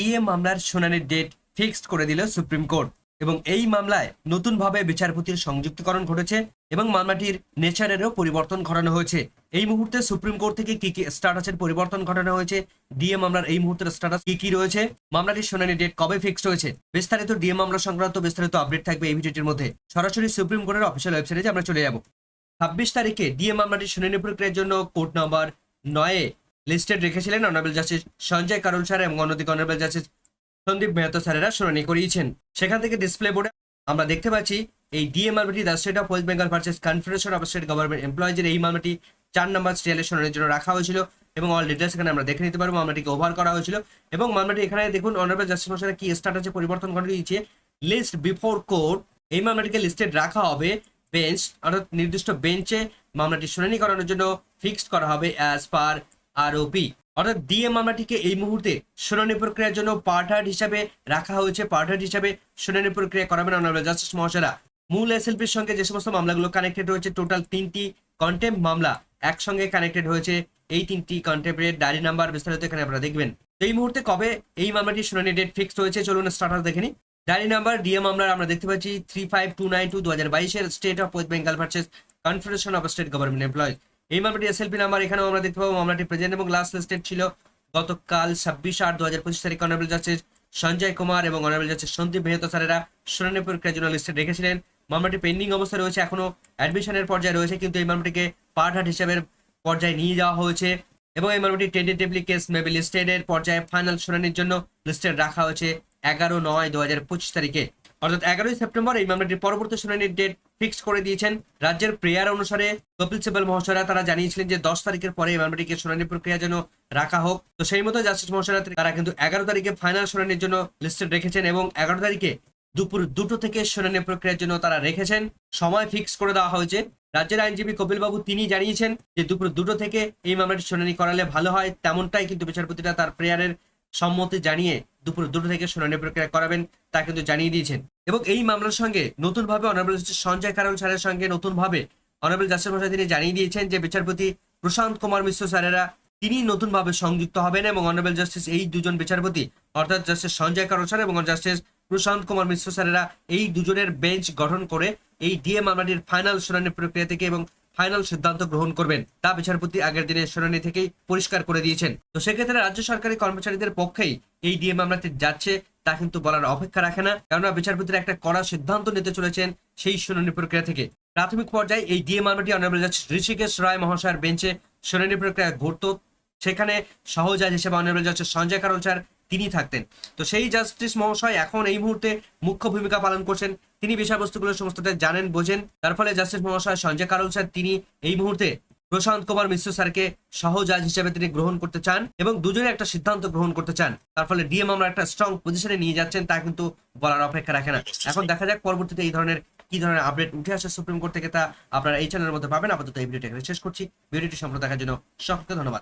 DA মামলার শুনানির date fixed করে দিল সুপ্রিম কোর্ট এবং এই মামলায় নতুনভাবে বিচারপতির সংযুক্তকরণ ঘটেছে এবং মামলাটির নেচারেরও পরিবর্তন ঘটানো হয়েছে। এই মুহূর্তে সুপ্রিম কোর্ট থেকে কি কি স্ট্যাটাসের পরিবর্তন ঘটানো হয়েছে? ডিএ মামলার এই মুহূর্তের স্ট্যাটাস কি কি রয়েছে? মামলাটির শুনানি ডেট কবে ফিক্সড হয়েছে? বিস্তারিত ডিএ মামলা সংক্রান্ত বিস্তারিত আপডেট থাকবে এই ভিডিওটির মধ্যে। সরাসরি সুপ্রিম কোর্টের অফিসিয়াল ওয়েবসাইটে আমরা চলে যাব। ছাব্বিশ তারিখে ডিএ মামলাটির শুনানি প্রক্রিয়ার জন্য কোর্ট নম্বর নয়ে লিস্টেড রেখেছিলেন অনারেবল জাস্টিস সঞ্জয় কারণ স্যার এবং অন্যদিকে অনারেবল জাস্টিস সন্দীপ মেহতো স্যারেরা শুনানি করিয়েছেন। সেখান থেকে ডিসপ্লে বোর্ডে আমরা দেখতে পাচ্ছি, এই ডিএ মামলাটি the state of West Bengal versus confederation of state government এমপ্লয়িজের এই মামলাটি চার নম্বর স্টেলের শুনানির জন্য রাখা হয়েছিল এবং অল ডিটেলস এখানে আমরা দেখে নিতে পারব, মামলাটিকে ওভার করা হয়েছিল এবং মামলাটি এখানে দেখুন, অনারেবল জাস্টিস মশাই কি স্ট্যাটাসে পরিবর্তন করে দিয়েছে লিস্ট বিফোর কোর্ট এই মামলাটিকে লিস্টেড রাখা হবে বেঞ্চ অর্থাৎ নির্দিষ্ট বেঞ্চে মামলাটি শুনানি করানোর জন্য ফিক্সড করা হবে অ্যাজ পার আরওপি অর্থাৎ ডিএ মামলাটিকে এই মুহূর্তে শুনানি প্রক্রিয়ার জন্য পার্টার হিসাবে রাখা হয়েছে। পার্টার হিসাবে শুনানি প্রক্রিয়া করাবেন অনারেবল জাস্টিস মহাশয়রা। মূল এসএলপির সঙ্গে যে সমস্ত মামলাগুলো কানেক্টেড হয়েছে টোটাল তিনটি কন্টেম্প মামলা একসঙ্গে কানেক্টেড হয়েছে। এই তিনটি কন্টেম্পের ডায়েরি নাম্বার বিস্তারিত এখানে আপনারা দেখবেন। এই মুহূর্তে কবে এই মামলাটি শুনানি ডেট ফিক্সড হয়েছে চলুন স্টার্টার দেখে নিই। ডায়েরি নাম্বার ডিএ মামলার আমরা দেখতে পাচ্ছি three five two nine two দু হাজার বাইশের state of West Bengal versus confederation of state government employ এই মামলাটি এসএলপি নাম্বার এখানেও আমরা দেখতে পাবো। মামলাটি প্রেজেন্ট এবং লাস্ট লিস্টেড ছিল গতকাল ছাব্বিশ আট দু হাজার পঁচিশ তারিখ। অনারেবল জাস্টিস সঞ্জয় কুমার এবং অনারেবল জাস্টিস সন্দীপ মেহতো স্যারেরা শুনানি প্রক্রিয়ার জন্য লিস্টে রেখেছিলেন। মামলাটি পেন্ডিং অবস্থায় রয়েছে এখনও অ্যাডমিশনের পর্যায়ে রয়েছে, কিন্তু এই মামলাটিকে পার্ট হাট হিসাবে পর্যায়ে নিয়ে যাওয়া হয়েছে এবং এই মামলাটি টেন্টেটিভলি কেস মেবি লিস্টেডের পর্যায়ে ফাইনাল শুনানির জন্য লিস্টেড রাখা হয়েছে এগারো নয় দু হাজার পঁচিশ তারিখে। অর্থাৎ এগারোই সেপ্টেম্বর এই মামলাটির পরবর্তী শুনানির ডেট ফিক্স করে দিয়েছেন। রাজ্যের প্রেয়ার অনুসারে কপিল সিবাল মহাশয়রা তারা জানিয়েছিলেন যে দশ তারিখের পরে এই মামলাটিকে শুনানি প্রক্রিয়া যেন রাখা হোক। তো সেই মতো জাস্টিস মহাশয়রা তারা কিন্তু এগারো তারিখে ফাইনাল শুনানির জন্য লিস্টেড রেখেছেন এবং এগারো তারিখে দুপুর দুটো থেকে শুনানি প্রক্রিয়ার জন্য তারা রেখেছেন। সময় ফিক্স করে দেওয়া হয়েছে। রাজ্যের আইনজীবী কপিলবাবু তিনি জানিয়েছেন যে দুপুর দুটো থেকে এই মামলাটি শুনানি করালে ভালো হয়, তেমনটাই কিন্তু বিচারপতিরা তার প্রেয়ারের সম্মতি জানিয়ে দুপুর দুটো থেকে শুনানি প্রক্রিয়া করাবেন, তা কিন্তু জানিয়ে দিয়েছেন। এবং এই মামলার সঙ্গে নতুনভাবে অনারেবল সঞ্জয় কারণ স্যারের সঙ্গে নতুনভাবে অনারেবল জাস্টিস মশাই তিনি জানিয়ে দিয়েছেন যে বিচারপতি প্রশান্ত কুমার মিশ্র স্যারেরা তিনি নতুনভাবে সংযুক্ত হবেন এবং অনারেবল জাস্টিস এই দুজন বিচারপতি, অর্থাৎ জাস্টিস সঞ্জয় কারণ স্যার এবং জাস্টিস প্রশান্ত কুমার মিশ্র স্যারেরা এই দুজনের বেঞ্চ গঠন করে এই ডিএ মামলাটির ফাইনাল শুনানি প্রক্রিয়া থেকে এবং ফাইনাল সিদ্ধান্ত গ্রহণ করবেন, তা বিচারপতি আগের দিনের শুনানি থেকেই পরিষ্কার করে দিয়েছেন। তো সেক্ষেত্রে রাজ্য সরকারি কর্মচারীদের পক্ষেই এই ডিএ মামলাটি যাচ্ছে, তা কিন্তু বলার অপেক্ষা রাখে না, কেননা বিচারপতিরা একটা কড়া সিদ্ধান্ত নিতে চলেছেন সেই শুনানি প্রক্রিয়া থেকে। প্রাথমিক পর্যায়ে এই ডিএ মামলাটি অনারেবল জাস্টিস ঋষিকেশ রায় মহাশয়ের বেঞ্চে শুনানি প্রক্রিয়া ঘটত। সেখানে সহজাজ হিসেবে অনারেবল জাস্টিস সঞ্জয় কারণ স্যার তিনি থাকতেন। তো সেই জাস্টিস মহাশয় এখন এই মুহূর্তে মুখ্য ভূমিকা পালন করছেন। তিনি বিষয়বস্তুগুলো সমস্তটা জানেন, বোঝেন। তার ফলে জাস্টিস মহাশয় সঞ্জয় কারণ স্যার, তিনি এই মুহূর্তে প্রশান্ত কুমার মিশ্র স্যারকে সহজাজ হিসেবে তিনি গ্রহণ করতে চান এবং দুজনে একটা সিদ্ধান্ত গ্রহণ করতে চান। তার ফলে ডিএম আমরা একটা স্ট্রং পজিশনে নিয়ে যাচ্ছেন, তা কিন্তু বলার অপেক্ষা রাখে না। এখন দেখা যাক পরবর্তীতে এই ধরনের কি ধরনের আপডেট উঠে আসে সুপ্রিম কোর্ট থেকে, তা আপনারা এই চ্যানেলের মধ্যে পাবেন। আপাতত এই ভিডিওটি শেষ করছি। ভিডিওটি সম্পূর্ণ দেখার জন্য সকলকে ধন্যবাদ।